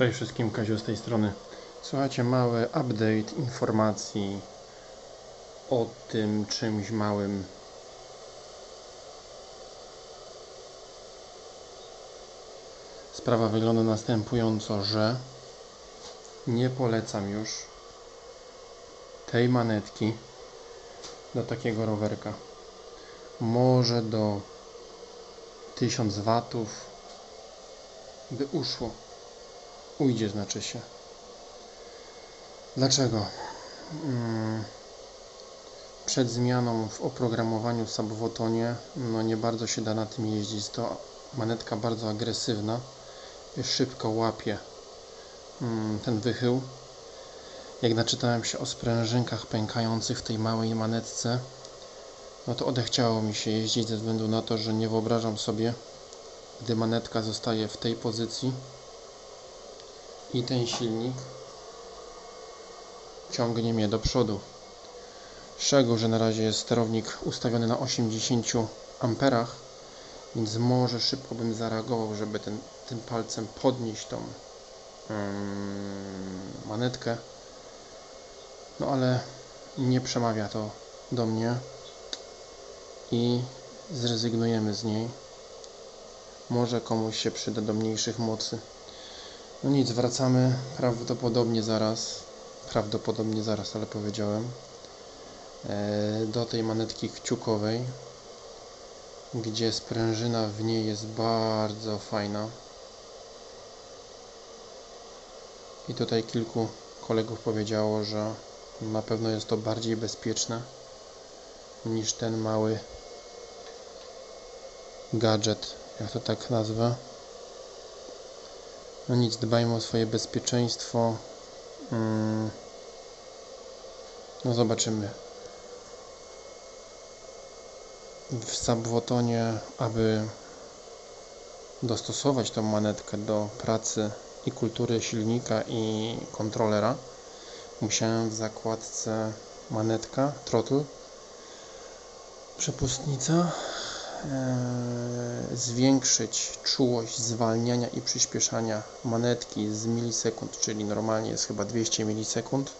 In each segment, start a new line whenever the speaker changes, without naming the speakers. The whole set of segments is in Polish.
Cześć wszystkim, Kazio z tej strony. Słuchajcie, mały update informacji o tym czymś małym. Sprawa wygląda następująco, że nie polecam już tej manetki do takiego rowerka. Może do 1000 watów by uszło. Ujdzie, znaczy się. Dlaczego? Mm, Przed zmianą w oprogramowaniu w Subwotonie no nie bardzo się da na tym jeździć. To manetka bardzo agresywna. Szybko łapie mm, ten wychył. Jak naczytałem się o sprężynkach pękających w tej małej manetce, no to odechciało mi się jeździć ze względu na to, że nie wyobrażam sobie, gdy manetka zostaje w tej pozycji i ten silnik ciągnie mnie do przodu. Szczegół, że na razie jest sterownik ustawiony na 80 amperach, więc może szybko bym zareagował, żeby ten, tym palcem podnieść tą mm, manetkę. No ale nie przemawia to do mnie i zrezygnujemy z niej. Może komuś się przyda do mniejszych mocy. No nic, wracamy prawdopodobnie zaraz, prawdopodobnie zaraz, ale powiedziałem, e, do tej manetki kciukowej, gdzie sprężyna w niej jest bardzo fajna. I tutaj kilku kolegów powiedziało, że na pewno jest to bardziej bezpieczne niż ten mały gadżet, jak to tak nazwę. No nic, dbajmy o swoje bezpieczeństwo. Mm. No zobaczymy. W Subwotonie, aby dostosować tą manetkę do pracy i kultury silnika i kontrolera, musiałem w zakładce manetka, throttle, przepustnica zwiększyć czułość zwalniania i przyspieszania manetki z milisekund, czyli normalnie jest chyba 200 milisekund.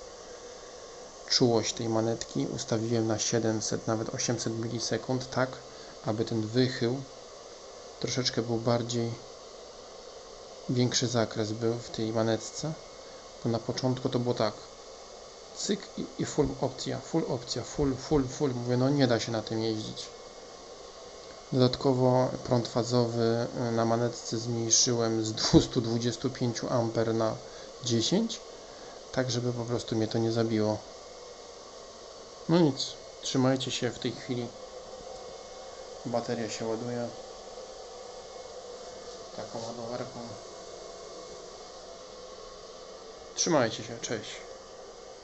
Czułość tej manetki ustawiłem na 700, nawet 800 milisekund, tak aby ten wychył troszeczkę był bardziej większy zakres był w tej manetce, bo na początku to było tak cyk i, i full opcja, full opcja, full, full, full, mówię no nie da się na tym jeździć Dodatkowo prąd fazowy y, na manetce zmniejszyłem z 225 A na 10 tak żeby po prostu mnie to nie zabiło. No nic, trzymajcie się w tej chwili. Bateria się ładuje. Taką ładowarką. Trzymajcie się, cześć